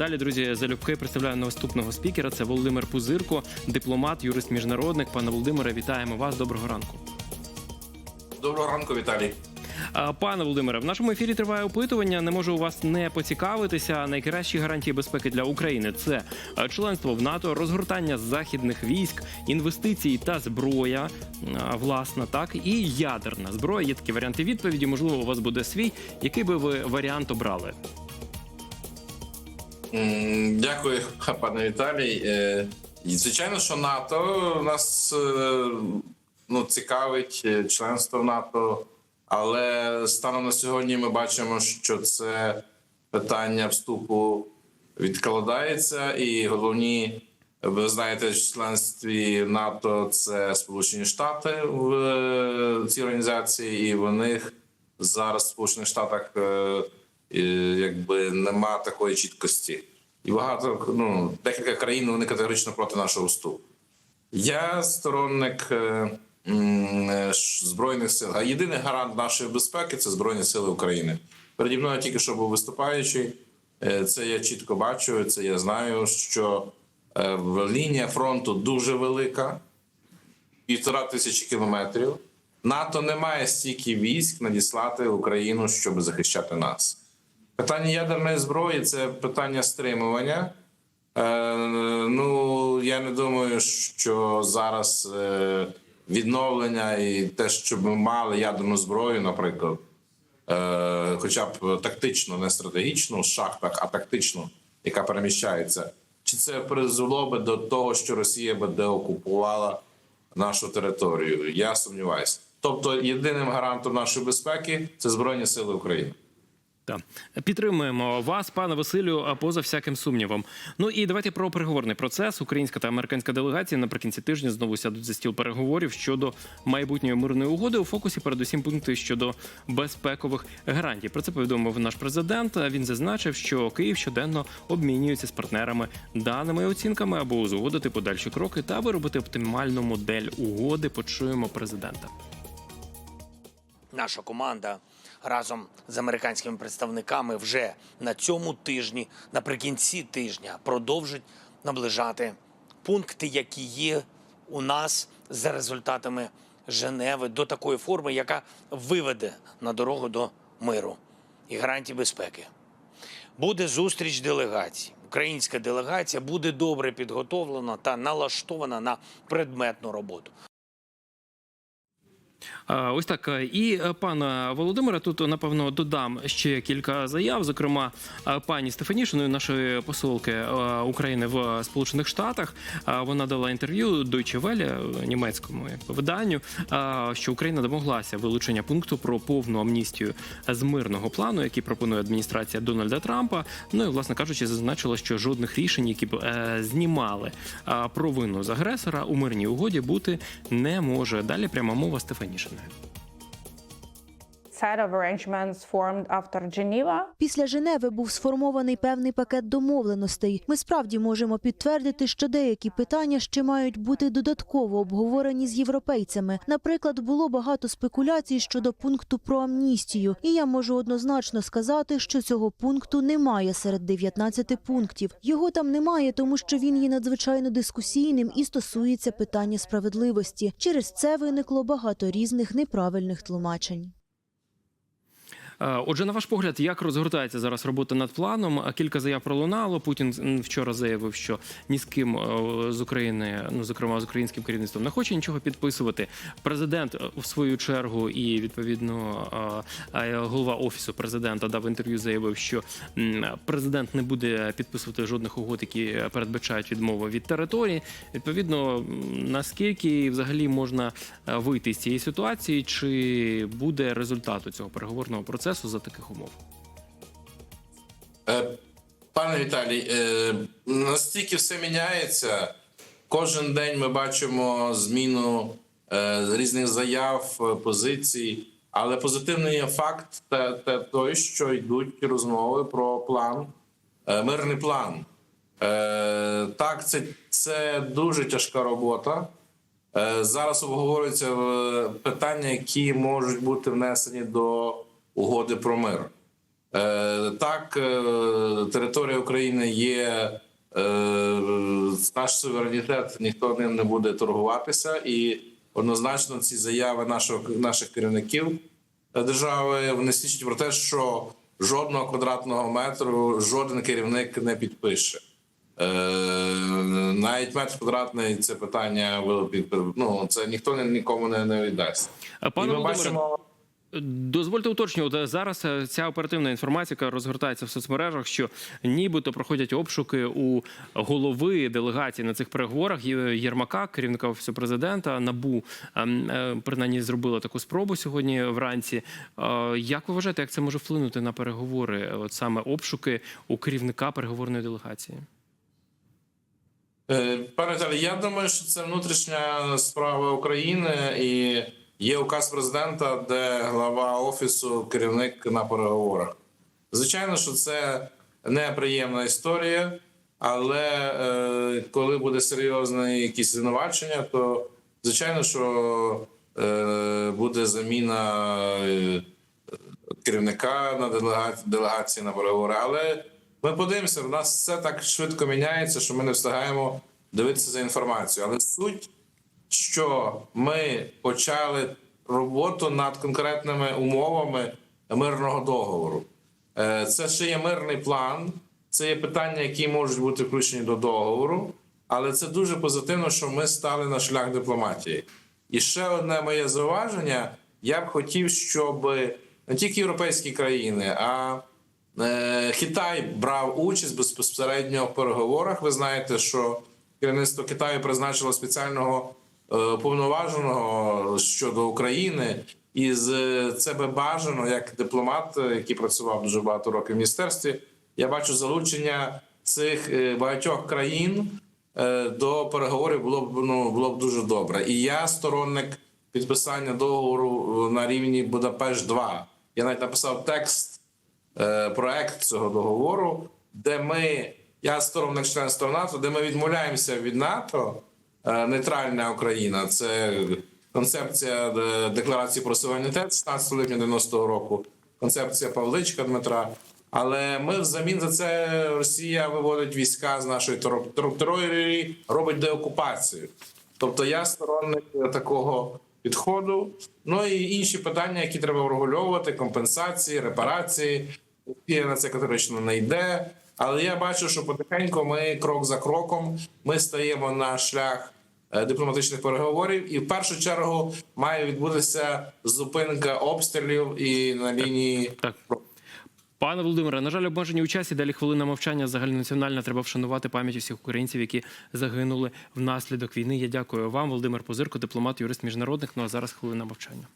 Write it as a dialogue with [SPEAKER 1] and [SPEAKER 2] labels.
[SPEAKER 1] далі, друзі, залюбки представляю наступного спікера. Це Володимир Пузирко, дипломат, юрист міжнародник. Пане Володимире, вітаємо вас. Доброго ранку.
[SPEAKER 2] Доброго ранку, Віталій.
[SPEAKER 1] Пане Володимире, в нашому ефірі триває опитування. Не можу у вас не поцікавитися. Найкращі гарантії безпеки для України це членство в НАТО, розгортання західних військ, інвестиції та зброя. Власна, так і ядерна зброя. Є такі варіанти відповіді. Можливо, у вас буде свій. Який би ви варіант обрали?
[SPEAKER 2] Дякую, пане Віталій. Е, Звичайно, що НАТО нас е, ну, цікавить е, членство в НАТО, але станом на сьогодні ми бачимо, що це питання вступу відкладається, і головні, ви знаєте, в членстві НАТО це Сполучені Штати в цій організації, і в них зараз в Сполучених Штатах якби нема такої чіткості. І багато ну декілька країн вони категорично проти нашого вступу. Я сторонник е, е, збройних сил. А єдиний гарант нашої безпеки це збройні сили України. Переді мною тільки що був виступаючий. Е, Це я чітко бачу. Це я знаю, що лінія фронту дуже велика, півтора тисячі кілометрів. НАТО не має стільки військ надіслати Україну, щоб захищати нас. Питання ядерної зброї це питання стримування. Е, ну, я не думаю, що зараз е, відновлення і те, щоб ми мали ядерну зброю, наприклад, е, хоча б тактично, не стратегічно в шахтах, а тактично, яка переміщається, чи це призвело би до того, що Росія би деокупувала нашу територію? Я сумніваюся. Тобто, єдиним гарантом нашої безпеки це Збройні Сили України.
[SPEAKER 1] Так. Підтримуємо вас, пане Василю, поза всяким сумнівом. Ну і давайте про переговорний процес. Українська та американська делегації наприкінці тижня знову сядуть за стіл переговорів щодо майбутньої мирної угоди. У фокусі передусім пункти щодо безпекових гарантій. Про це повідомив наш президент. Він зазначив, що Київ щоденно обмінюється з партнерами даними і оцінками, аби узгодити подальші кроки та виробити оптимальну модель угоди. Почуємо президента.
[SPEAKER 3] наша команда разом з американськими представниками вже на цьому тижні, наприкінці тижня, продовжить наближати пункти, які є у нас за результатами Женеви до такої форми, яка виведе на дорогу до миру і гарантій безпеки. Буде зустріч делегацій. Українська делегація буде добре підготовлена та налаштована на предметну роботу.
[SPEAKER 1] А, Ось так. І е, пана Володимира, тут напевно додам ще кілька заяв. Зокрема, е, пані Стефанішиною, нашої посолки е, України в Сполучених Штатах. Е, Вона дала інтерв'ю Deutsche Welle, е, німецькому виданню, е, що Україна домоглася вилучення пункту про повну амністію з мирного плану, який пропонує адміністрація Дональда Трампа. Ну і власне кажучи, зазначила, що жодних рішень, які б е, знімали е, провину з агресора у мирній угоді, бути не може. Далі пряма мова Стефанішиної
[SPEAKER 4] раніше не set of.
[SPEAKER 5] Після Женеви був сформований певний пакет домовленостей. Ми справді можемо підтвердити, що деякі питання ще мають бути додатково обговорені з європейцями. Наприклад, було багато спекуляцій щодо пункту про амністію, і я можу однозначно сказати, що цього пункту немає серед 19 пунктів. Його там немає, тому що він є надзвичайно дискусійним і стосується питання справедливості. Через це виникло багато різних неправильних тлумачень.
[SPEAKER 1] Е, Отже, на ваш погляд, як розгортається зараз робота над планом? Е, Кілька заяв пролунало. Путін вчора заявив, що ні з ким е, з України, ну зокрема з українським керівництвом, не хоче нічого підписувати. Президент в свою чергу і відповідно голова офісу президента дав інтерв'ю. Заявив, що президент не буде підписувати жодних угод, які передбачають відмову від території. Відповідно, наскільки взагалі можна вийти з цієї ситуації, чи буде результату цього переговорного процесу за таких умов?
[SPEAKER 2] Е, Пане Віталій, е, настільки все міняється. Кожен день ми бачимо зміну е, різних заяв, позицій. Але позитивний факт те, те той, що йдуть розмови про план, мирний план. Так, це, це дуже тяжка робота. Зараз обговорюються питання, які можуть бути внесені до угоди про мир. Е, Так, е, територія України є е, наш суверенітет, ніхто ним не буде торгуватися, і однозначно ці заяви нашого наших керівників держави вони свідчать про те, що жодного квадратного метру жоден керівник не підпише. Навіть метр квадратний це питання ну, це ніхто нікому не, не віддасть.
[SPEAKER 1] А,
[SPEAKER 2] І ми бачимо.
[SPEAKER 1] Дозвольте уточнювати зараз е, ця оперативна інформація, яка розгортається в соцмережах, що нібито проходять обшуки у голови делегації на цих переговорах Єрмака, керівника офісу президента. Набу ем, е, принаймні зробила таку спробу сьогодні вранці. Е, Як ви вважаєте, як це може вплинути на переговори? От саме обшуки у керівника переговорної делегації?
[SPEAKER 2] Е, Пане Віталій, я думаю, що це внутрішня справа України і є указ президента, де глава офісу керівник на переговорах. Звичайно, що це неприємна історія, але е, коли буде серйозне якісь звинувачення, то звичайно, що е, буде заміна е, керівника на делегації, на переговори. Але ми подивимося, в нас все так швидко міняється, що ми не встигаємо дивитися за інформацією. Але суть, що ми почали роботу над конкретними умовами мирного договору. Е, Це ще є мирний план, це є питання, які можуть бути включені до договору, але це дуже позитивно, що ми стали на шлях дипломатії. І ще одне моє зауваження: я б хотів, щоб не тільки європейські країни, а е, Китай брав участь безпосередньо в переговорах. Ви знаєте, що керівництво Китаю призначило спеціального повноваженого щодо України. І з це би бажано як дипломат, е, який працював дуже багато років в міністерстві. Я бачу залучення цих е, багатьох країн е, до переговорів було б ну було б дуже добре. І я сторонник підписання договору е, на рівні Будапешт 2 Я навіть написав текст е, проект цього договору, де ми, я сторонник членства НАТО, де ми відмовляємося від НАТО, е, нейтральна Україна. Це концепція е, декларації про суверенітет 16 липня 90-го року, концепція Павличка Дмитра. Але ми взамін за це Росія виводить війська з нашої тер- тер- території, робить деокупацію. Тобто я сторонник е, такого підходу. Ну і інші питання, які треба врегульовувати: компенсації, репарації. Росія на це категорично не йде. Але я бачу, що потихеньку ми крок за кроком ми стаємо на шлях е, дипломатичних переговорів, і в першу чергу має відбутися зупинка обстрілів і на лінії
[SPEAKER 1] Так. Пане Володимире, на жаль, обмежені у часі. Далі хвилина мовчання загальнонаціональна. Треба вшанувати пам'ять усіх українців, які загинули внаслідок війни. Я дякую вам, Володимир Позирко, дипломат, юрист міжнародних. Ну а зараз хвилина мовчання.